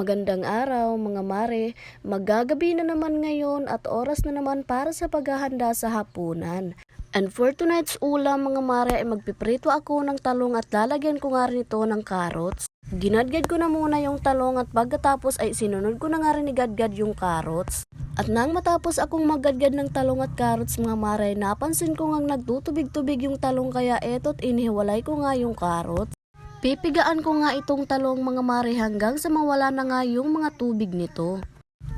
Magandang araw mga mare, magagabi na naman ngayon at oras na naman para sa paghahanda sa hapunan. And for tonight's ulam mga mare ay magpiprito ako ng talong at lalagyan ko nga rin ito ng carrots. Ginadgad ko na muna yung talong at pagkatapos ay sinunod ko na nga rin igadgad yung carrots. At nang matapos akong maggadgad ng talong at carrots mga mare, napansin ko ngang nagtutubig-tubig yung talong kaya eto't inihiwalay ko nga yung carrots. Pipigaan ko nga itong talong mga mare hanggang sa mawala na nga yung mga tubig nito.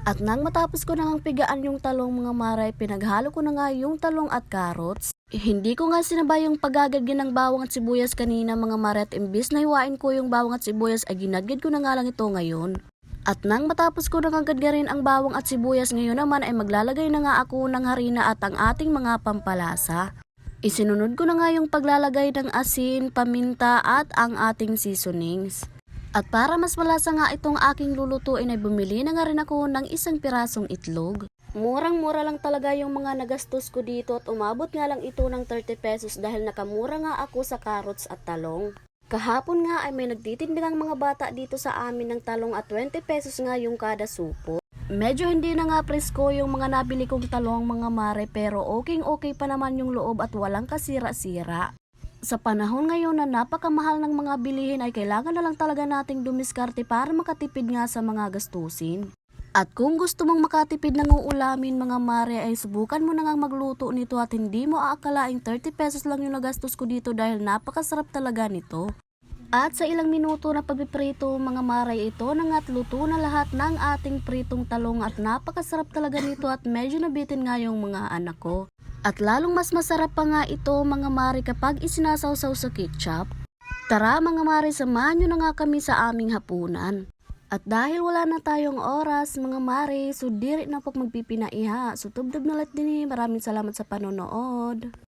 At nang matapos ko na ngang pigaan yung talong mga mare, pinaghalo ko na nga yung talong at carrots. Eh, hindi ko nga sinabay yung pagagagyan ng bawang at sibuyas kanina mga mare at imbis na hiwain ko yung bawang at sibuyas ay ginagad ko na nga lang ito ngayon. At nang matapos ko nang rin ang bawang at sibuyas ngayon naman ay maglalagay na nga ako ng harina at ang ating mga pampalasa. Isinunod ko na nga yung paglalagay ng asin, paminta at ang ating seasonings. At para mas malasa nga itong aking lulutuin ay bumili na nga rin ako ng isang pirasong itlog. Murang-mura lang talaga yung mga nagastos ko dito at umabot nga lang ito ng 30 pesos dahil nakamura nga ako sa carrots at talong. Kahapon nga ay may nagtitindigang mga bata dito sa amin ng talong at 20 pesos nga yung kada supo. Medyo hindi na nga presko yung mga nabili kong talong mga mare pero okay okay pa naman yung loob at walang kasira-sira. Sa panahon ngayon na napakamahal ng mga bilihin ay kailangan na lang talaga nating dumiskarte para makatipid nga sa mga gastusin. At kung gusto mong makatipid ng uulamin mga mare ay subukan mo na nga magluto nito at hindi mo aakalaing 30 pesos lang yung nagastos ko dito dahil napakasarap talaga nito. At sa ilang minuto na pagpiprito mga maray ito na nga't luto na lahat ng ating pritong talong at napakasarap talaga nito at medyo nabitin nga yung mga anak ko. At lalong mas masarap pa nga ito mga mari kapag isinasawsaw sa ketchup. Tara mga mari samahan nyo na nga kami sa aming hapunan. At dahil wala na tayong oras mga mari, so diri na po magpipinaiha. So tubdob na lang din eh. Maraming salamat sa panonood.